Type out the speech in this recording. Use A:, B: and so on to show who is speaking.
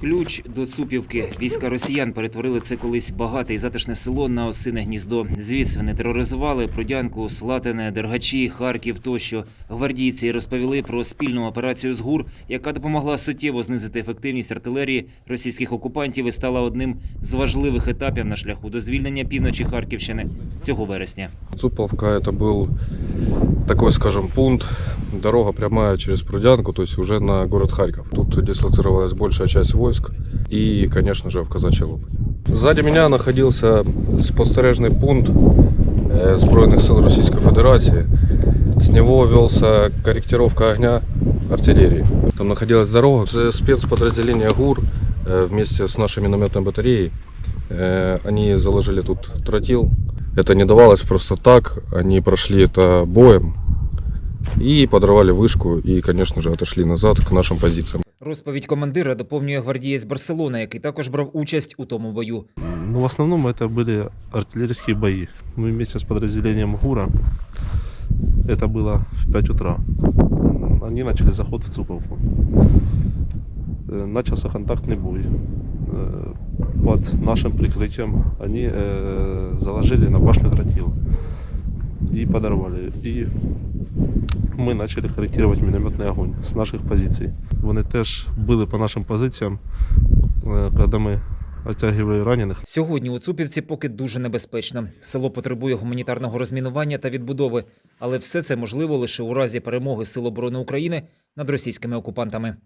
A: Ключ до Цупівки. Війська росіян перетворили це колись багате і затишне село на осине гніздо. Звідси вони тероризували Продянку, Слатине, Дергачі, Харків тощо. Гвардійці розповіли про спільну операцію з ГУР, яка допомогла суттєво знизити ефективність артилерії російських окупантів і стала одним з важливих етапів на шляху до звільнення півночі Харківщини цього вересня.
B: Цуповка это был такой, скажем, пункт, дорога прямая через Прудянку, то есть уже на город Харьков. Тут дислоцировалась большая часть войск и, конечно же, в Казачьей Лопе. Сзади меня находился спостережный пункт э, Збройных сил Российской Федерации. С него велся корректировка огня артиллерии. Там находилась дорога. Спецподразделение ГУР вместе с нашей минометной батареей они заложили тут тротил. Это не давалось просто так. Они прошли это боем и подорвали вышку и, конечно же, отошли назад к нашим позициям.
A: Розповідь командира доповнює гвардієць Барселона, який також брав участь у тому бою.
C: Ну, в основном это были артиллерийские бои. Мы вместе с подразделением ГУРа, это было в 5 утра, они начали заход в Цуповку. Э, Начался контактный бой. Э, Под нашим прикрытием они э, заложили на башню тротил и подорвали. И ми почали корректировать мінометний огонь з наших позицій. Вони теж били по нашим позиціям, е, коли ми оттягивали ранених.
A: Сьогодні у Цупівці поки дуже небезпечно. Село потребує гуманітарного розмінування та відбудови, але все це можливо лише у разі перемоги Сил оборони України над російськими окупантами.